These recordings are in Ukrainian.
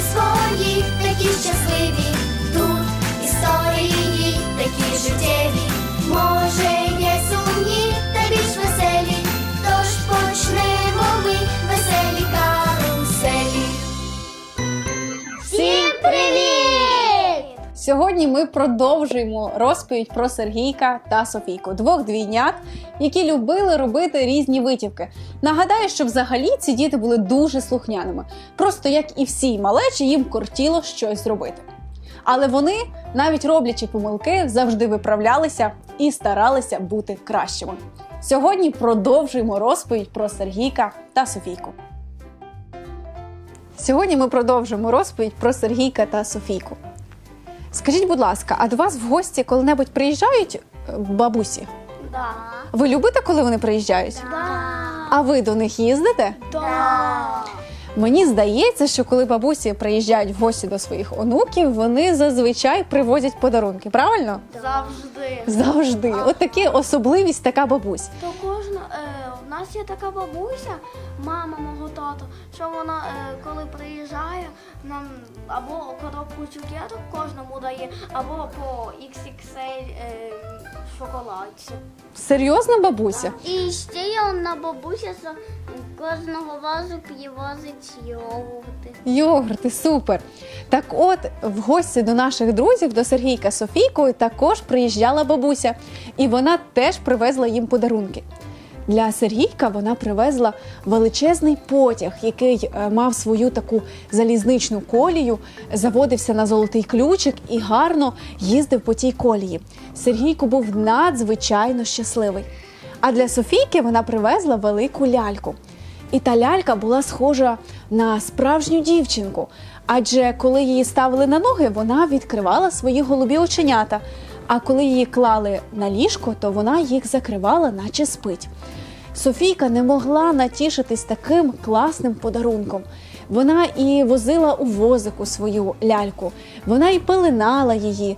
свої, такі щасливі. Тут історії такі життєві. Може, Сьогодні ми продовжуємо розповідь про Сергійка та Софійку, двох двійнят, які любили робити різні витівки. Нагадаю, що взагалі ці діти були дуже слухняними. Просто як і всі малечі, їм кортіло щось зробити. Але вони, навіть роблячи помилки, завжди виправлялися і старалися бути кращими. Сьогодні продовжуємо розповідь про Сергійка та Софійку. Сьогодні ми продовжуємо розповідь про Сергійка та Софійку. Скажіть, будь ласка, а до вас в гості коли-небудь приїжджають е, бабусі? Да. Ви любите, коли вони приїжджають? Да. А ви до них їздите? Да. Мені здається, що коли бабусі приїжджають в гості до своїх онуків, вони зазвичай привозять подарунки. Правильно? Завжди. Завжди. От такі особливість така бабусь. То кожна, е, нас є така бабуся, мама мого тата, що вона, е, коли приїжджає, нам або коробку цукерок кожному дає, або по XXL е, шоколадці. Серйозна бабуся? І ще є одна бабуся, що кожного разу привозить йогурти. Йогурти, супер. Так от, в гості до наших друзів, до Сергійка з Софійкою, також приїжджала бабуся, і вона теж привезла їм подарунки. Для Сергійка вона привезла величезний потяг, який е, мав свою таку залізничну колію, заводився на золотий ключик і гарно їздив по тій колії. Сергійко був надзвичайно щасливий. А для Софійки вона привезла велику ляльку. І та лялька була схожа на справжню дівчинку. Адже коли її ставили на ноги, вона відкривала свої голубі оченята. А коли її клали на ліжко, то вона їх закривала, наче спить. Софійка не могла натішитись таким класним подарунком. Вона і возила у возику свою ляльку, вона і пеленала її,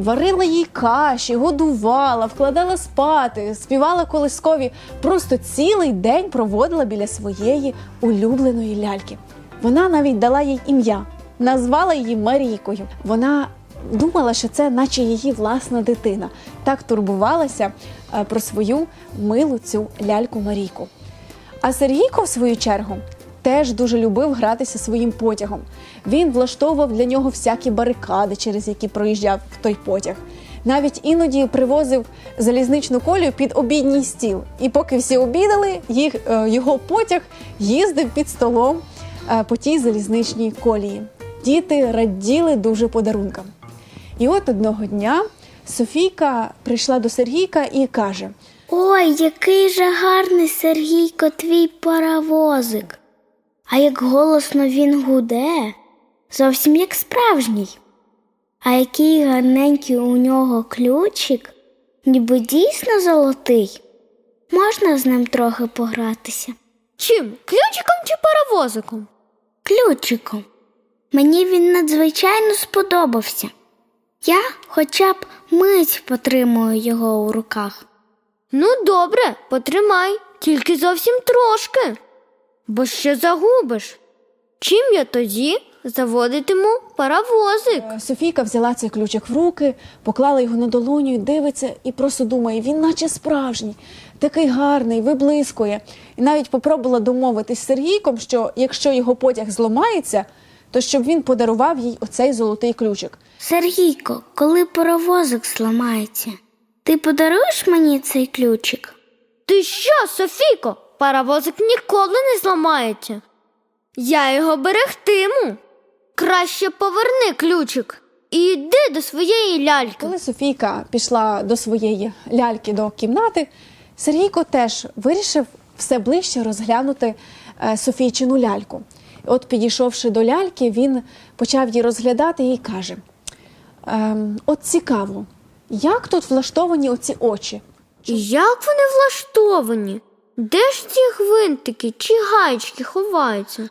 варила їй каші, годувала, вкладала спати, співала колискові. Просто цілий день проводила біля своєї улюбленої ляльки. Вона навіть дала їй ім'я, назвала її Марійкою. Вона думала, що це наче її власна дитина. Так турбувалася е, про свою милу цю ляльку Марійку. А Сергійко, в свою чергу, теж дуже любив гратися своїм потягом. Він влаштовував для нього всякі барикади, через які проїжджав той потяг. Навіть іноді привозив залізничну колію під обідній стіл. І поки всі обідали, їх, е, його потяг їздив під столом е, по тій залізничній колії. Діти раділи дуже подарункам. І от одного дня Софійка прийшла до Сергійка і каже: Ой, який же гарний Сергійко, твій паровозик. А як голосно він гуде, зовсім як справжній. А який гарненький у нього ключик, ніби дійсно золотий. Можна з ним трохи погратися. Чим? Ключиком чи паровозиком? Ключиком. Мені він надзвичайно сподобався. Я хоча б мить потримую його у руках. Ну, добре, потримай, тільки зовсім трошки. Бо ще загубиш. Чим я тоді заводитиму паровозик? Е, Софійка взяла цей ключик в руки, поклала його на долоню, і дивиться і просто думає, він наче справжній, такий гарний, виблискує. І навіть попробувала домовитись з Сергійком, що якщо його потяг зламається, то щоб він подарував їй оцей золотий ключик. Сергійко, коли паровозик зламається, ти подаруєш мені цей ключик? Ти що, Софіко? Паровозик ніколи не зламається. Я його берегтиму. Краще поверни ключик і йди до своєї ляльки. Коли Софійка пішла до своєї ляльки до кімнати, Сергійко теж вирішив все ближче розглянути е, Софійчину ляльку. От, підійшовши до ляльки, він почав її розглядати і каже: ем, От цікаво, як тут влаштовані оці очі? Як вони влаштовані? Де ж ці гвинтики чи гаєчки ховаються?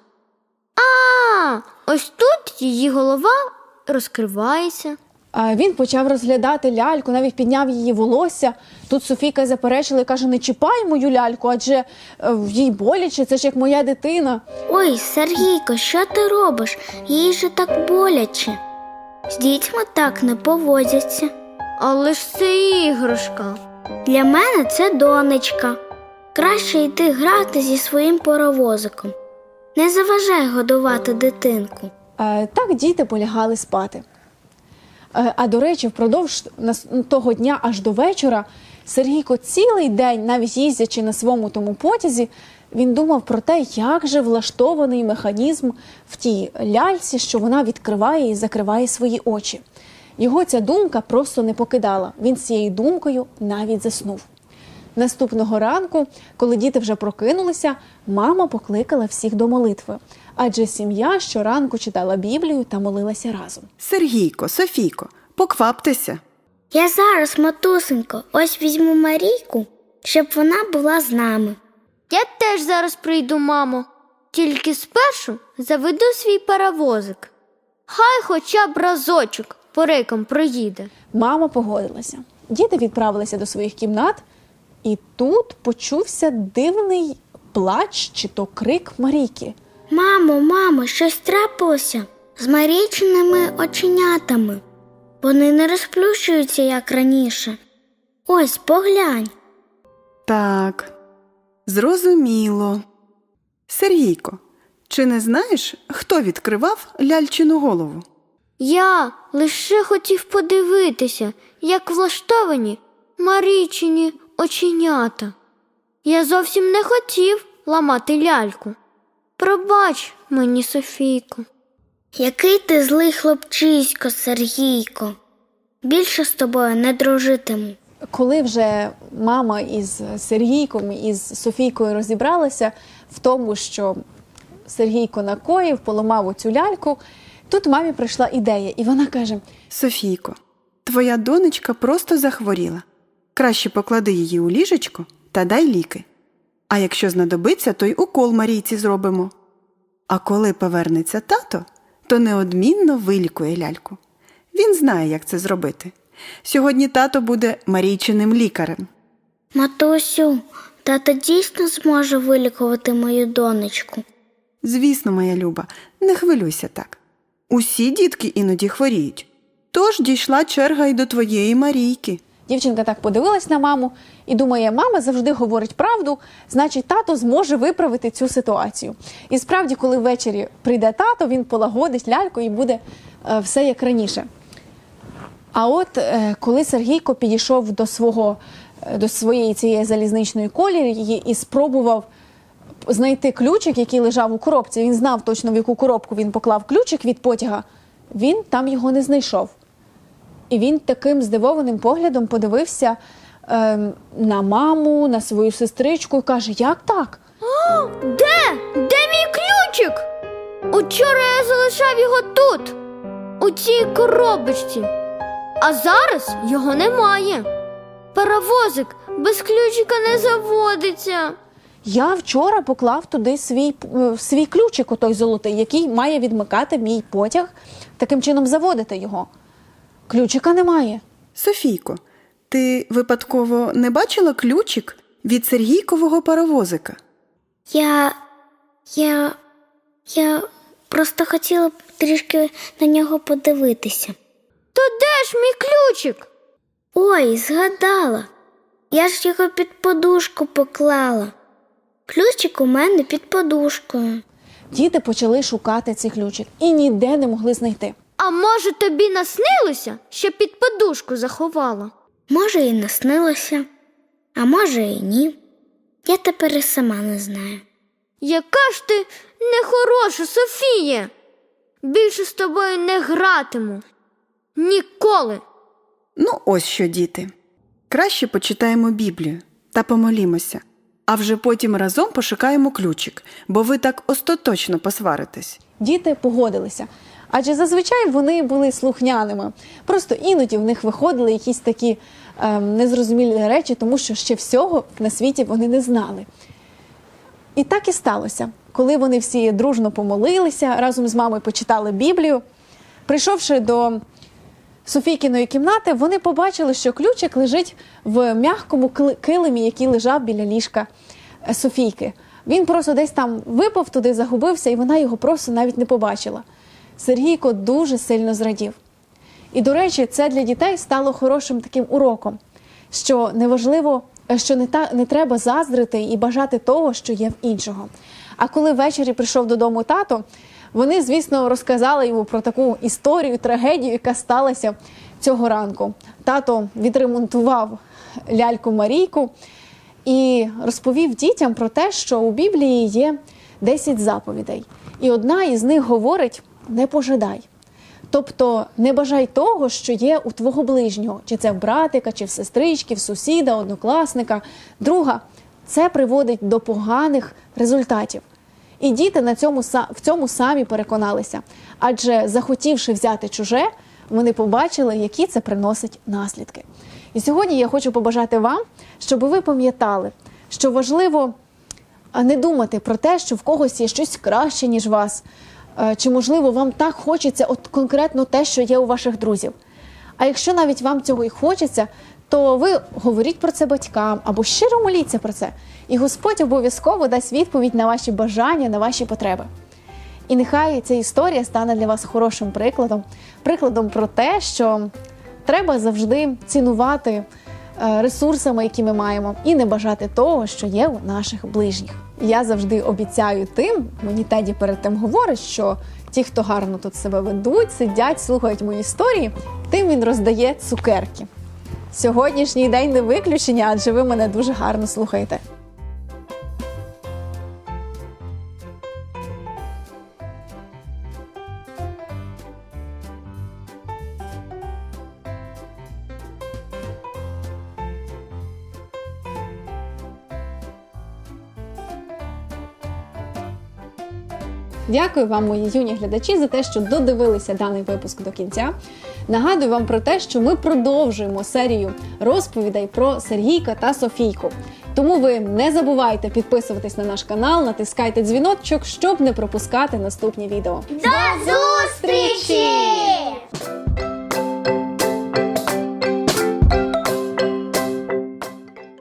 А, ось тут її голова розкривається. Він почав розглядати ляльку, навіть підняв її волосся. Тут Софійка заперечила і каже: не чіпай мою ляльку, адже е, їй боляче, це ж як моя дитина. Ой, Сергійко, що ти робиш? Їй же так боляче. З дітьми так не поводяться. Але ж це іграшка. Для мене це донечка. Краще йти грати зі своїм паровозиком. Не заважай годувати дитинку. Е, Так діти полягали спати. Е, А до речі, впродовж того дня аж до вечора Сергійко цілий день, навіть їздячи на своєму тому потязі, він думав про те, як же влаштований механізм в тій ляльці, що вона відкриває і закриває свої очі. Його ця думка просто не покидала. Він цією думкою навіть заснув. Наступного ранку, коли діти вже прокинулися, мама покликала всіх до молитви, адже сім'я щоранку читала Біблію та молилася разом. Сергійко, Софійко, покваптеся. Я зараз, матусенько, ось візьму Марійку, щоб вона була з нами. Я теж зараз прийду, мамо. Тільки спершу заведу свій паровозик. Хай хоча б разочок по рейкам проїде. Мама погодилася. Діти відправилися до своїх кімнат, і тут почувся дивний плач чи то крик Марійки. Мамо, мамо, щось трапилося з Марійчиними оченятами. Вони не розплющуються, як раніше. Ось поглянь. Так, зрозуміло. Сергійко, чи не знаєш, хто відкривав ляльчину голову? Я лише хотів подивитися, як влаштовані Марійчині оченята. Я зовсім не хотів ламати ляльку. Пробач мені, Софійко. Який ти злий хлопчисько, Сергійко. Більше з тобою не дружитиму. Коли вже мама із Сергійком і з Софійкою розібралася в тому, що Сергійко накоїв, поламав оцю ляльку, тут мамі прийшла ідея, і вона каже: Софійко, твоя донечка просто захворіла. Краще поклади її у ліжечко та дай ліки. А якщо знадобиться, то й укол Марійці зробимо. А коли повернеться тато, то неодмінно вилікує ляльку. Він знає, як це зробити. Сьогодні тато буде Марійчиним лікарем. Матусю, тато дійсно зможе вилікувати мою донечку. Звісно, моя люба, не хвилюйся так. Усі дітки іноді хворіють. Тож дійшла черга й до твоєї Марійки. Дівчинка так подивилась на маму і думає, мама завжди говорить правду, значить, тато зможе виправити цю ситуацію. І справді, коли ввечері прийде тато, він полагодить ляльку і буде е, все як раніше. А от е, коли Сергійко підійшов до свого е, до своєї цієї залізничної колії і спробував знайти ключик, який лежав у коробці, він знав точно в яку коробку він поклав ключик від потяга, він там його не знайшов. І він таким здивованим поглядом подивився ем, на маму, на свою сестричку і каже: Як так? О, Де? Де мій ключик? Учора я залишав його тут, у цій коробочці. А зараз його немає. Паровозик без ключика не заводиться. Я вчора поклав туди свій, е, свій ключик, отой золотий, який має відмикати мій потяг, таким чином заводити його. Ключика немає. Софійко, ти випадково не бачила ключик від Сергійкового паровозика? Я. я. я просто хотіла б трішки на нього подивитися. То де ж мій ключик? Ой, згадала. Я ж його під подушку поклала. Ключик у мене під подушкою. Діти почали шукати цей ключик і ніде не могли знайти. А може тобі наснилося, що під подушку заховала? Може, і наснилося, а може, і ні. Я тепер і сама не знаю. Яка ж ти нехороша, Софія? Більше з тобою не гратиму. Ніколи. Ну, ось що, діти. Краще почитаємо Біблію та помолімося, а вже потім разом пошукаємо ключик, бо ви так остаточно посваритесь. Діти погодилися. Адже зазвичай вони були слухняними. Просто іноді в них виходили якісь такі ем, незрозумілі речі, тому що ще всього на світі вони не знали. І так і сталося. Коли вони всі дружно помолилися, разом з мамою почитали Біблію, прийшовши до Софійкиної кімнати, вони побачили, що ключик лежить в м'якому килимі, який лежав біля ліжка е, Софійки. Він просто десь там випав туди, загубився, і вона його просто навіть не побачила. Сергійко дуже сильно зрадів. І, до речі, це для дітей стало хорошим таким уроком, що неважливо, що не, та, не треба заздрити і бажати того, що є в іншого. А коли ввечері прийшов додому тато, вони, звісно, розказали йому про таку історію, трагедію, яка сталася цього ранку. Тато відремонтував ляльку Марійку і розповів дітям про те, що у Біблії є 10 заповідей. І одна із них говорить: не пожадай. Тобто не бажай того, що є у твого ближнього, чи це в братика, чи в сестрички, в сусіда, однокласника, друга. Це приводить до поганих результатів. І діти на цьому в цьому самі переконалися. Адже захотівши взяти чуже, вони побачили, які це приносить наслідки. І сьогодні я хочу побажати вам, щоб ви пам'ятали, що важливо не думати про те, що в когось є щось краще, ніж вас. Е, Чи, можливо, вам так хочеться от конкретно те, що є у ваших друзів. А якщо навіть вам цього і хочеться, то ви говоріть про це батькам або щиро моліться про це. І Господь обов'язково дасть відповідь на ваші бажання, на ваші потреби. І нехай ця історія стане для вас хорошим прикладом, прикладом про те, що треба завжди цінувати е, ресурсами, які ми маємо, і не бажати того, що є у наших ближніх. Я завжди обіцяю тим, мені Теді перед тим говорить, що ті, хто гарно тут себе ведуть, сидять, слухають мої історії, тим він роздає цукерки. Сьогоднішній день не виключення, адже ви мене дуже гарно слухаєте. Дякую вам, мої юні глядачі, за те, що додивилися даний випуск до кінця. Нагадую вам про те, що ми продовжуємо серію розповідей про Сергійка та Софійку. Тому ви не забувайте підписуватись на наш канал, натискайте дзвіночок, щоб не пропускати наступні відео. До зустрічі!